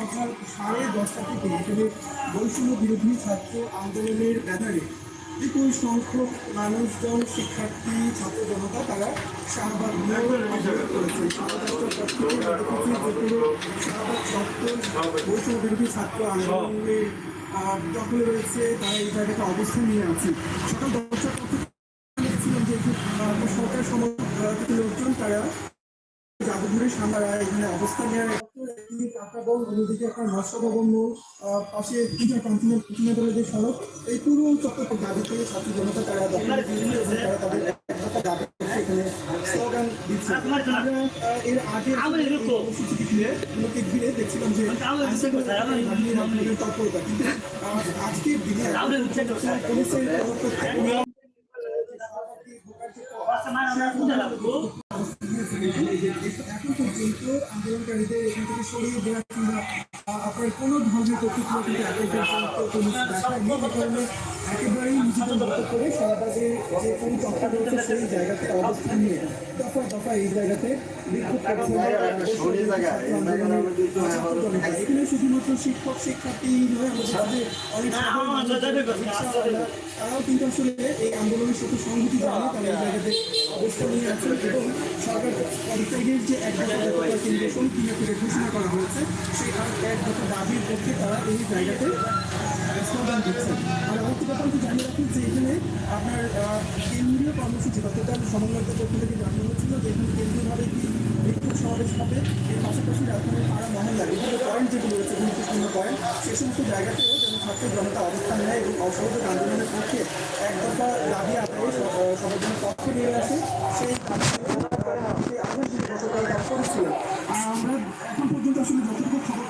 সকাল সাড়ে দশটা থেকে এখানে বৈষম্য বিরোধী ছাত্র আন্দোলনের ব্যানারে বিপুল সংখ্যক মানুষজন, শিক্ষার্থী, ছাত্র জনতা তারা শাহবাগ করেছে। বৈষম্য বিরোধী ছাত্র আন্দোলনের দখলে রয়েছে, তারা এই জায়গাতে অবস্থান নিয়ে আছে। সকাল দশটার পর দেখছিলাম যে সরকার সমর্থিত লোকজন তারা জাদুঘরের সামনে এখানে অবস্থান নেওয়ার কাকাবন অন্যদিকে আপনার নষ্টভবন পাশে পূজা কান্তিনা কান্তিনাগরের যে সড়ক। এই পুরো চক্রকে ছাত্র জনতা তারা দখলে দিয়েছে এবং তারা তাদের দাবি এখানে স্লোগান দিচ্ছে। এর আগে কর্মসূচিটি ঘিরে এগুলোকে ঘিরে দেখছিলাম যে তৎপরতা কিন্তু আজকের দিনে পুলিশের এখন পর্যন্ত আন্দোলনকারীদের এখান থেকে সরিয়ে দেওয়া কিংবা আপনার কোনো ধরনের প্রতিক্রিয়া কিন্তু এখন একেবারেই নিজেদের মতো করে শাহবাগের যে চক্র রয়েছে সেই জায়গাতে অবস্থান নিয়ে দফা দফা এই জায়গাতে এখানে শুধুমাত্র শিক্ষক, শিক্ষার্থী নয়, আমাদের কিন্তু আসলে এই আন্দোলনের সাথে সংহতি অবস্থান নিয়ে আছেন এবং সরকার যে এক দফা কেন্দ্র কিনে ঘোষণা করা হয়েছে, সেই এক দাবির পক্ষে তারা এই জায়গাতে যে এখানে আপনার কেন্দ্রীয় কর্মসূচি, গতকাল সমন্বয়কের পক্ষ থেকে জানানো হচ্ছিল যে এখানে কেন্দ্রীয়ভাবে কি বিক্ষোভ সমাবেশ হবে। এর পাশাপাশি রাজধানীর পাড়া মহল্লা বিভিন্ন পয়েন্ট যেগুলো রয়েছে, গুরুত্বপূর্ণ পয়েন্ট সে সমস্ত জায়গাতেও যেন ছাত্র জনতা অবস্থান নেয় এবং অসহযোগ আন্দোলনের পক্ষে এক দফা দাবি আদায়ে সবার পক্ষ নিয়ে আসে। সেই দাবি তারা করেছিলেন আমরা এখন পর্যন্ত আসলে যতটুকু খবর